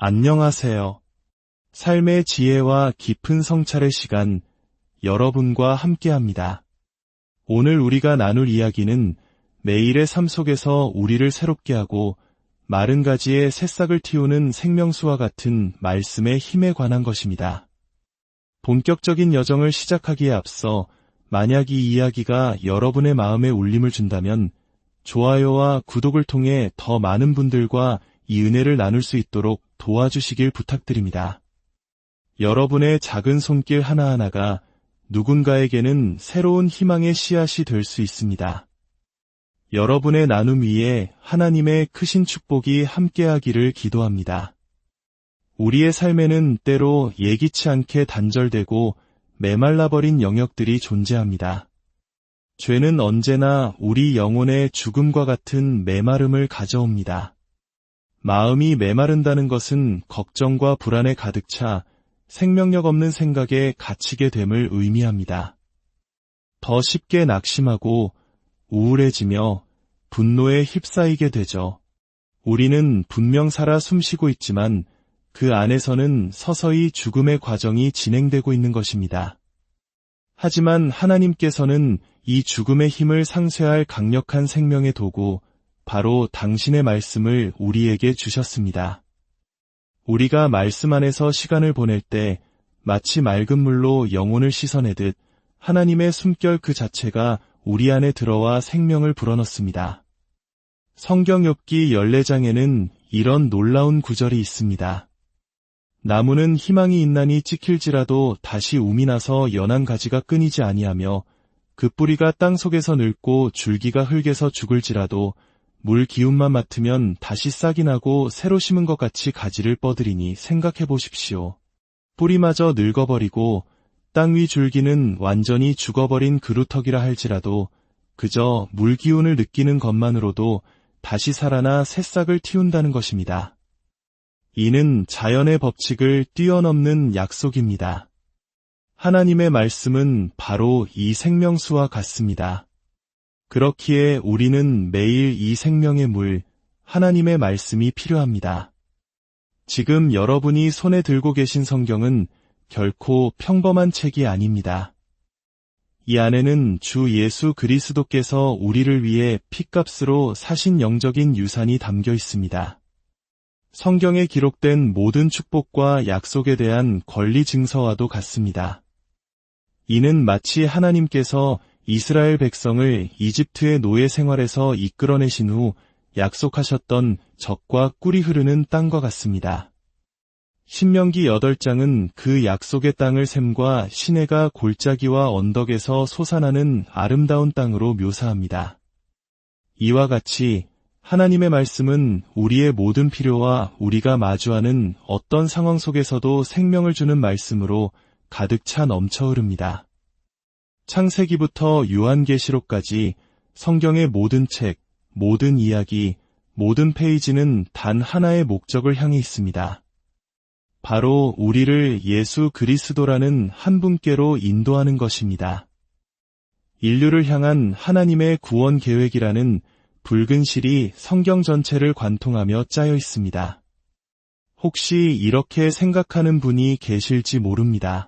안녕하세요. 삶의 지혜와 깊은 성찰의 시간, 여러분과 함께 합니다. 오늘 우리가 나눌 이야기는 매일의 삶 속에서 우리를 새롭게 하고 마른 가지에 새싹을 틔우는 생명수와 같은 말씀의 힘에 관한 것입니다. 본격적인 여정을 시작하기에 앞서 만약 이 이야기가 여러분의 마음에 울림을 준다면 좋아요와 구독을 통해 더 많은 분들과 이 은혜를 나눌 수 있도록 도와주시길 부탁드립니다. 여러분의 작은 손길 하나하나가 누군가에게는 새로운 희망의 씨앗이 될 수 있습니다. 여러분의 나눔 위에 하나님의 크신 축복이 함께하기를 기도합니다. 우리의 삶에는 때로 예기치 않게 단절되고 메말라버린 영역들이 존재합니다. 죄는 언제나 우리 영혼의 죽음과 같은 메마름을 가져옵니다. 마음이 메마른다는 것은 걱정과 불안에 가득 차 생명력 없는 생각에 갇히게 됨을 의미합니다. 더 쉽게 낙심하고 우울해지며 분노에 휩싸이게 되죠. 우리는 분명 살아 숨쉬고 있지만 그 안에서는 서서히 죽음의 과정이 진행되고 있는 것입니다. 하지만 하나님께서는 이 죽음의 힘을 상쇄할 강력한 생명의 도구, 바로 당신의 말씀을 우리에게 주셨습니다. 우리가 말씀 안에서 시간을 보낼 때 마치 맑은 물로 영혼을 씻어내듯 하나님의 숨결 그 자체가 우리 안에 들어와 생명을 불어넣습니다. 성경 엽기 14장에는 이런 놀라운 구절이 있습니다. 나무는 희망이 있나니 찍힐지라도 다시 우미 나서 연한 가지가 끊이지 아니하며 그 뿌리가 땅 속에서 늙고 줄기가 흙에서 죽을지라도 물 기운만 맡으면 다시 싹이 나고 새로 심은 것 같이 가지를 뻗으리니 생각해 보십시오. 뿌리마저 늙어버리고 땅 위 줄기는 완전히 죽어버린 그루터기라 할지라도 그저 물 기운을 느끼는 것만으로도 다시 살아나 새싹을 틔운다는 것입니다. 이는 자연의 법칙을 뛰어넘는 약속입니다. 하나님의 말씀은 바로 이 생명수와 같습니다. 그렇기에 우리는 매일 이 생명의 물, 하나님의 말씀이 필요합니다. 지금 여러분이 손에 들고 계신 성경은 결코 평범한 책이 아닙니다. 이 안에는 주 예수 그리스도께서 우리를 위해 핏값으로 사신 영적인 유산이 담겨 있습니다. 성경에 기록된 모든 축복과 약속에 대한 권리 증서와도 같습니다. 이는 마치 하나님께서 이스라엘 백성을 이집트의 노예 생활에서 이끌어내신 후 약속하셨던 적과 꿀이 흐르는 땅과 같습니다. 신명기 8장은 그 약속의 땅을 샘과 시내가 골짜기와 언덕에서 솟아나는 아름다운 땅으로 묘사합니다. 이와 같이 하나님의 말씀은 우리의 모든 필요와 우리가 마주하는 어떤 상황 속에서도 생명을 주는 말씀으로 가득 차 넘쳐 흐릅니다. 창세기부터 요한계시록까지 성경의 모든 책, 모든 이야기, 모든 페이지는 단 하나의 목적을 향해 있습니다. 바로 우리를 예수 그리스도라는 한 분께로 인도하는 것입니다. 인류를 향한 하나님의 구원 계획이라는 붉은 실이 성경 전체를 관통하며 짜여 있습니다. 혹시 이렇게 생각하는 분이 계실지 모릅니다.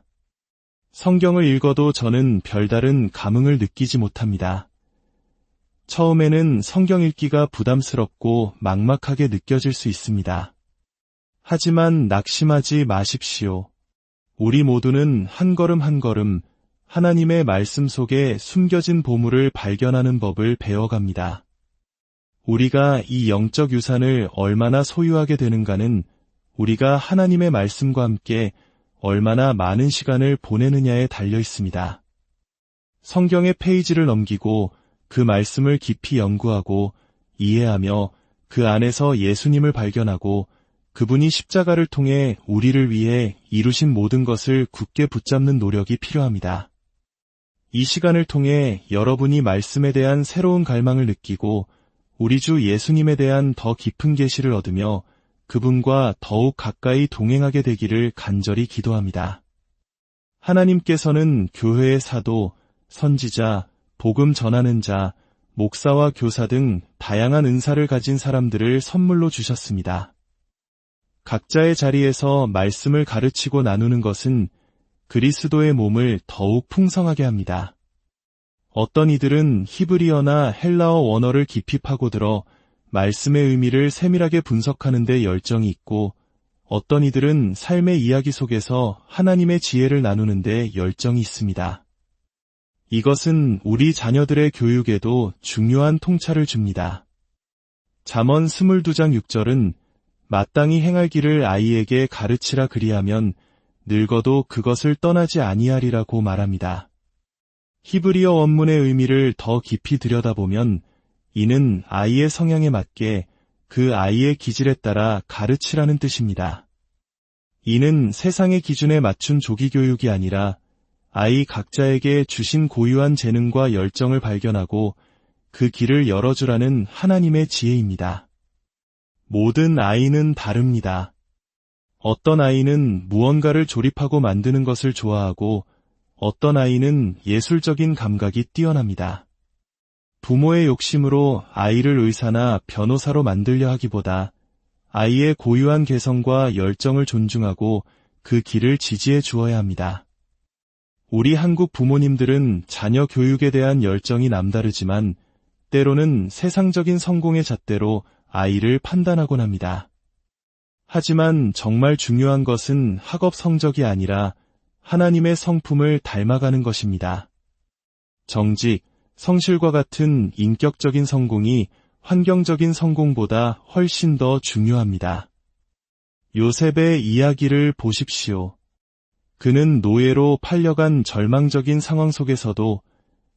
성경을 읽어도 저는 별다른 감흥을 느끼지 못합니다. 처음에는 성경 읽기가 부담스럽고 막막하게 느껴질 수 있습니다. 하지만 낙심하지 마십시오. 우리 모두는 한 걸음 한 걸음 하나님의 말씀 속에 숨겨진 보물을 발견하는 법을 배워갑니다. 우리가 이 영적 유산을 얼마나 소유하게 되는가는 우리가 하나님의 말씀과 함께 얼마나 많은 시간을 보내느냐에 달려 있습니다. 성경의 페이지를 넘기고 그 말씀을 깊이 연구하고 이해하며 그 안에서 예수님을 발견하고 그분이 십자가를 통해 우리를 위해 이루신 모든 것을 굳게 붙잡는 노력이 필요합니다. 이 시간을 통해 여러분이 말씀에 대한 새로운 갈망을 느끼고 우리 주 예수님에 대한 더 깊은 계시를 얻으며 그분과 더욱 가까이 동행하게 되기를 간절히 기도합니다. 하나님께서는 교회의 사도, 선지자, 복음 전하는 자, 목사와 교사 등 다양한 은사를 가진 사람들을 선물로 주셨습니다. 각자의 자리에서 말씀을 가르치고 나누는 것은 그리스도의 몸을 더욱 풍성하게 합니다. 어떤 이들은 히브리어나 헬라어 원어를 깊이 파고들어 말씀의 의미를 세밀하게 분석하는 데 열정이 있고 어떤 이들은 삶의 이야기 속에서 하나님의 지혜를 나누는 데 열정이 있습니다. 이것은 우리 자녀들의 교육에도 중요한 통찰을 줍니다. 잠언 22장 6절은 마땅히 행할 길을 아이에게 가르치라 그리하면 늙어도 그것을 떠나지 아니하리라고 말합니다. 히브리어 원문의 의미를 더 깊이 들여다보면 이는 아이의 성향에 맞게 그 아이의 기질에 따라 가르치라는 뜻입니다. 이는 세상의 기준에 맞춘 조기 교육이 아니라 아이 각자에게 주신 고유한 재능과 열정을 발견하고 그 길을 열어주라는 하나님의 지혜입니다. 모든 아이는 다릅니다. 어떤 아이는 무언가를 조립하고 만드는 것을 좋아하고 어떤 아이는 예술적인 감각이 뛰어납니다. 부모의 욕심으로 아이를 의사나 변호사로 만들려 하기보다 아이의 고유한 개성과 열정을 존중하고 그 길을 지지해 주어야 합니다. 우리 한국 부모님들은 자녀 교육에 대한 열정이 남다르지만 때로는 세상적인 성공의 잣대로 아이를 판단하곤 합니다. 하지만 정말 중요한 것은 학업 성적이 아니라 하나님의 성품을 닮아가는 것입니다. 정직, 성실과 같은 인격적인 성공이 환경적인 성공보다 훨씬 더 중요합니다. 요셉의 이야기를 보십시오. 그는 노예로 팔려간 절망적인 상황 속에서도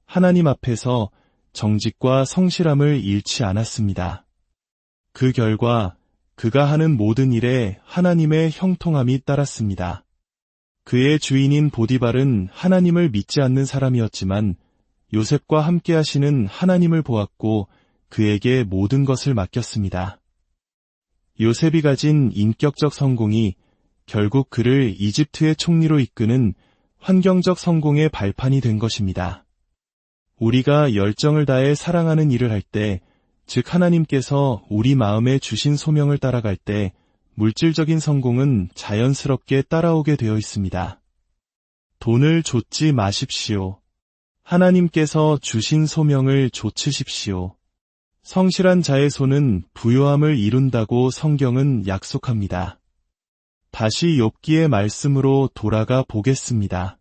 하나님 앞에서 정직과 성실함을 잃지 않았습니다. 그 결과 그가 하는 모든 일에 하나님의 형통함이 따랐습니다. 그의 주인인 보디발은 하나님을 믿지 않는 사람이었지만 요셉과 함께 하시는 하나님을 보았고 그에게 모든 것을 맡겼습니다. 요셉이 가진 인격적 성공이 결국 그를 이집트의 총리로 이끄는 환경적 성공의 발판이 된 것입니다. 우리가 열정을 다해 사랑하는 일을 할 때, 즉 하나님께서 우리 마음에 주신 소명을 따라갈 때 물질적인 성공은 자연스럽게 따라오게 되어 있습니다. 돈을 좇지 마십시오. 하나님께서 주신 소명을 좇으십시오. 성실한 자의 손은 부요함을 이룬다고 성경은 약속합니다. 다시 욥기의 말씀으로 돌아가 보겠습니다.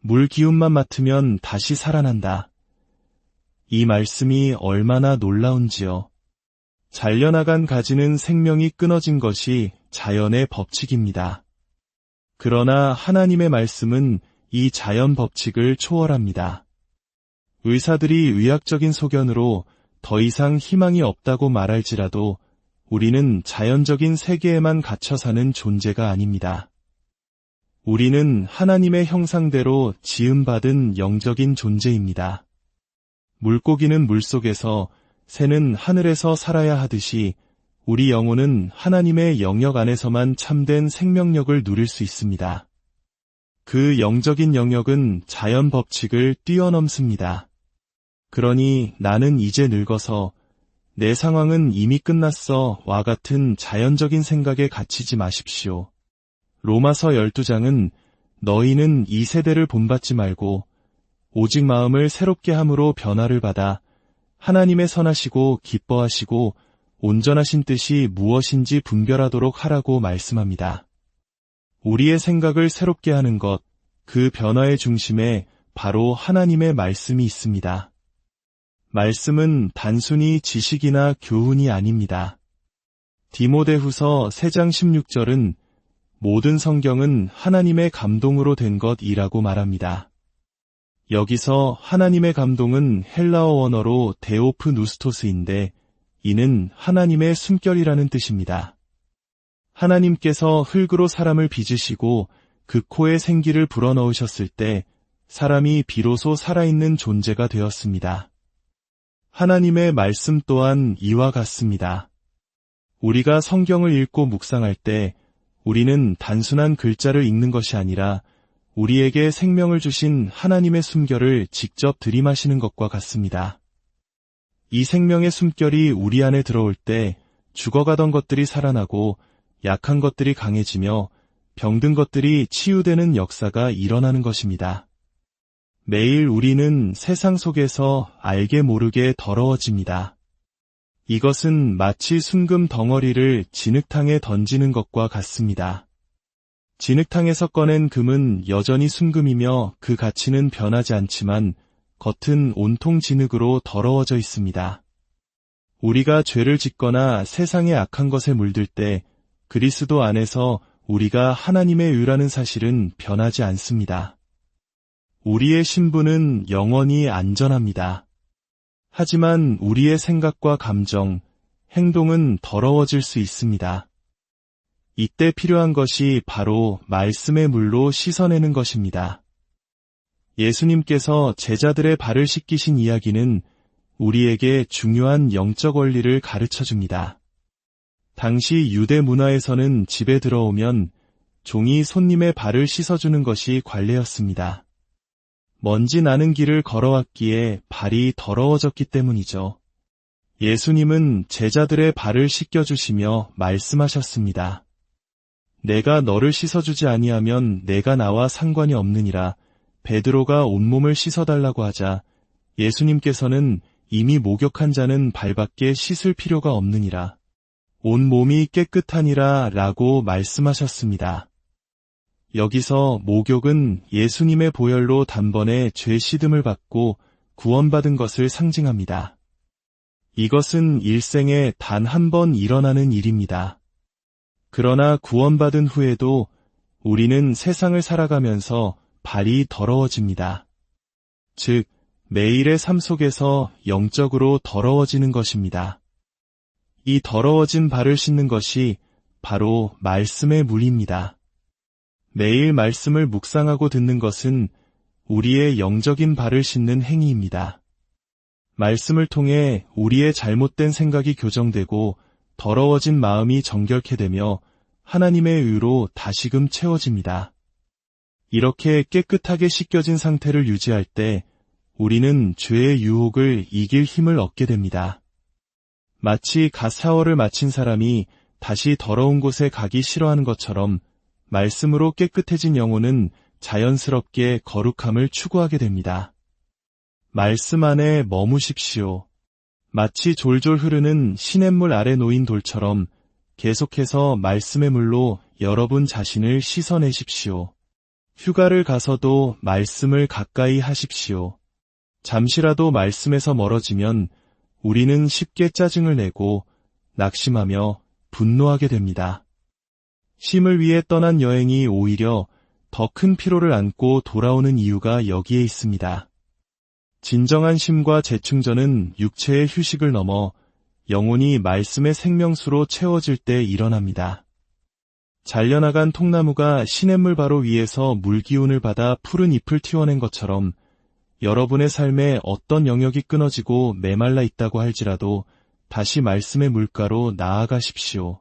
물 기운만 맡으면 다시 살아난다. 이 말씀이 얼마나 놀라운지요. 잘려나간 가지는 생명이 끊어진 것이 자연의 법칙입니다. 그러나 하나님의 말씀은 이 자연 법칙을 초월합니다. 의사들이 의학적인 소견으로 더 이상 희망이 없다고 말할지라도 우리는 자연적인 세계에만 갇혀 사는 존재가 아닙니다. 우리는 하나님의 형상대로 지음받은 영적인 존재입니다. 물고기는 물속에서 새는 하늘에서 살아야 하듯이 우리 영혼은 하나님의 영역 안에서만 참된 생명력을 누릴 수 있습니다. 그 영적인 영역은 자연 법칙을 뛰어넘습니다. 그러니 나는 이제 늙어서 내 상황은 이미 끝났어 와 같은 자연적인 생각에 갇히지 마십시오. 로마서 12장은 너희는 이 세대를 본받지 말고 오직 마음을 새롭게 함으로 변화를 받아 하나님의 선하시고 기뻐하시고 온전하신 뜻이 무엇인지 분별하도록 하라고 말씀합니다. 우리의 생각을 새롭게 하는 것, 그 변화의 중심에 바로 하나님의 말씀이 있습니다. 말씀은 단순히 지식이나 교훈이 아닙니다. 디모데후서 3장 16절은 모든 성경은 하나님의 감동으로 된 것이라고 말합니다. 여기서 하나님의 감동은 헬라어 원어로 데오프 누스토스인데 이는 하나님의 숨결이라는 뜻입니다. 하나님께서 흙으로 사람을 빚으시고 그 코에 생기를 불어넣으셨을 때 사람이 비로소 살아있는 존재가 되었습니다. 하나님의 말씀 또한 이와 같습니다. 우리가 성경을 읽고 묵상할 때 우리는 단순한 글자를 읽는 것이 아니라 우리에게 생명을 주신 하나님의 숨결을 직접 들이마시는 것과 같습니다. 이 생명의 숨결이 우리 안에 들어올 때 죽어가던 것들이 살아나고 약한 것들이 강해지며 병든 것들이 치유되는 역사가 일어나는 것입니다. 매일 우리는 세상 속에서 알게 모르게 더러워집니다. 이것은 마치 순금 덩어리를 진흙탕에 던지는 것과 같습니다. 진흙탕에서 꺼낸 금은 여전히 순금이며 그 가치는 변하지 않지만 겉은 온통 진흙으로 더러워져 있습니다. 우리가 죄를 짓거나 세상의 악한 것에 물들 때 그리스도 안에서 우리가 하나님의 의라는 사실은 변하지 않습니다. 우리의 신분은 영원히 안전합니다. 하지만 우리의 생각과 감정, 행동은 더러워질 수 있습니다. 이때 필요한 것이 바로 말씀의 물로 씻어내는 것입니다. 예수님께서 제자들의 발을 씻기신 이야기는 우리에게 중요한 영적 원리를 가르쳐 줍니다. 당시 유대 문화에서는 집에 들어오면 종이 손님의 발을 씻어주는 것이 관례였습니다. 먼지 나는 길을 걸어왔기에 발이 더러워졌기 때문이죠. 예수님은 제자들의 발을 씻겨주시며 말씀하셨습니다. 내가 너를 씻어주지 아니하면 내가 나와 상관이 없느니라 베드로가 온몸을 씻어달라고 하자 예수님께서는 이미 목욕한 자는 발밖에 씻을 필요가 없느니라. 온 몸이 깨끗하니라 라고 말씀하셨습니다. 여기서 목욕은 예수님의 보혈로 단번에 죄 시듬을 받고 구원받은 것을 상징합니다. 이것은 일생에 단 한 번 일어나는 일입니다. 그러나 구원받은 후에도 우리는 세상을 살아가면서 발이 더러워집니다. 즉, 매일의 삶 속에서 영적으로 더러워지는 것입니다. 이 더러워진 발을 씻는 것이 바로 말씀의 물입니다. 매일 말씀을 묵상하고 듣는 것은 우리의 영적인 발을 씻는 행위입니다. 말씀을 통해 우리의 잘못된 생각이 교정되고 더러워진 마음이 정결케 되며 하나님의 의로 다시금 채워집니다. 이렇게 깨끗하게 씻겨진 상태를 유지할 때 우리는 죄의 유혹을 이길 힘을 얻게 됩니다. 마치 갓 샤워를 마친 사람이 다시 더러운 곳에 가기 싫어하는 것처럼 말씀으로 깨끗해진 영혼은 자연스럽게 거룩함을 추구하게 됩니다. 말씀 안에 머무십시오. 마치 졸졸 흐르는 시냇물 아래 놓인 돌처럼 계속해서 말씀의 물로 여러분 자신을 씻어내십시오. 휴가를 가서도 말씀을 가까이 하십시오. 잠시라도 말씀에서 멀어지면 우리는 쉽게 짜증을 내고 낙심하며 분노하게 됩니다. 쉼을 위해 떠난 여행이 오히려 더 큰 피로를 안고 돌아오는 이유가 여기에 있습니다. 진정한 쉼과 재충전은 육체의 휴식을 넘어 영혼이 말씀의 생명수로 채워질 때 일어납니다. 잘려나간 통나무가 시냇물 바로 위에서 물기운을 받아 푸른 잎을 틔워낸 것처럼 여러분의 삶에 어떤 영역이 끊어지고 메말라 있다고 할지라도 다시 말씀의 물가로 나아가십시오.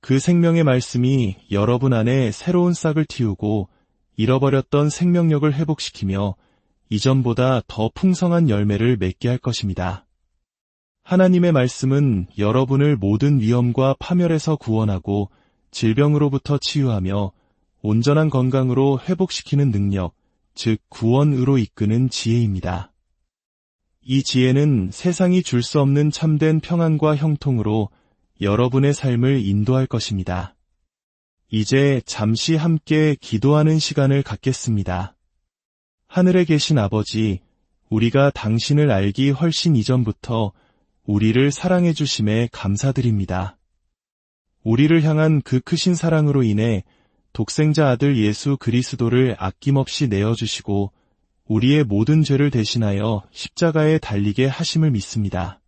그 생명의 말씀이 여러분 안에 새로운 싹을 틔우고 잃어버렸던 생명력을 회복시키며 이전보다 더 풍성한 열매를 맺게 할 것입니다. 하나님의 말씀은 여러분을 모든 위험과 파멸에서 구원하고 질병으로부터 치유하며 온전한 건강으로 회복시키는 능력, 즉 구원으로 이끄는 지혜입니다. 이 지혜는 세상이 줄 수 없는 참된 평안과 형통으로 여러분의 삶을 인도할 것입니다. 이제 잠시 함께 기도하는 시간을 갖겠습니다. 하늘에 계신 아버지, 우리가 당신을 알기 훨씬 이전부터 우리를 사랑해 주심에 감사드립니다. 우리를 향한 그 크신 사랑으로 인해 독생자 아들 예수 그리스도를 아낌없이 내어주시고 우리의 모든 죄를 대신하여 십자가에 달리게 하심을 믿습니다.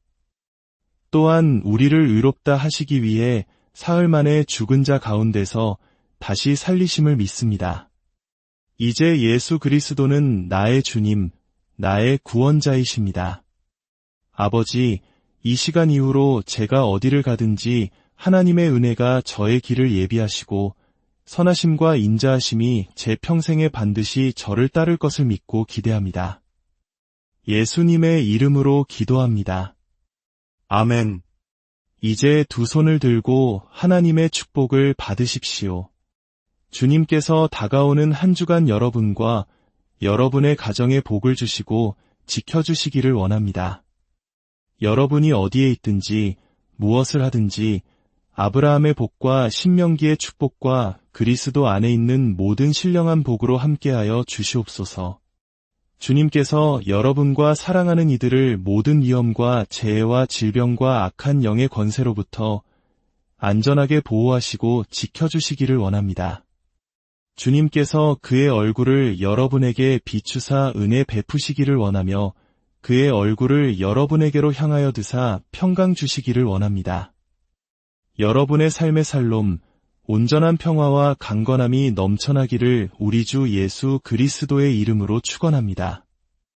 또한 우리를 의롭다 하시기 위해 사흘 만에 죽은 자 가운데서 다시 살리심을 믿습니다. 이제 예수 그리스도는 나의 주님, 나의 구원자이십니다. 아버지, 이 시간 이후로 제가 어디를 가든지 하나님의 은혜가 저의 길을 예비하시고 선하심과 인자하심이 제 평생에 반드시 저를 따를 것을 믿고 기대합니다. 예수님의 이름으로 기도합니다. 아멘. 이제 두 손을 들고 하나님의 축복을 받으십시오. 주님께서 다가오는 한 주간 여러분과 여러분의 가정에 복을 주시고 지켜주시기를 원합니다. 여러분이 어디에 있든지 무엇을 하든지 아브라함의 복과 신명기의 축복과 그리스도 안에 있는 모든 신령한 복으로 함께하여 주시옵소서. 주님께서 여러분과 사랑하는 이들을 모든 위험과 재해와 질병과 악한 영의 권세로부터 안전하게 보호하시고 지켜주시기를 원합니다. 주님께서 그의 얼굴을 여러분에게 비추사 은혜 베푸시기를 원하며 그의 얼굴을 여러분에게로 향하여 드사 평강 주시기를 원합니다. 여러분의 삶의 살롬, 온전한 평화와 강건함이 넘쳐나기를 우리 주 예수 그리스도의 이름으로 축원합니다.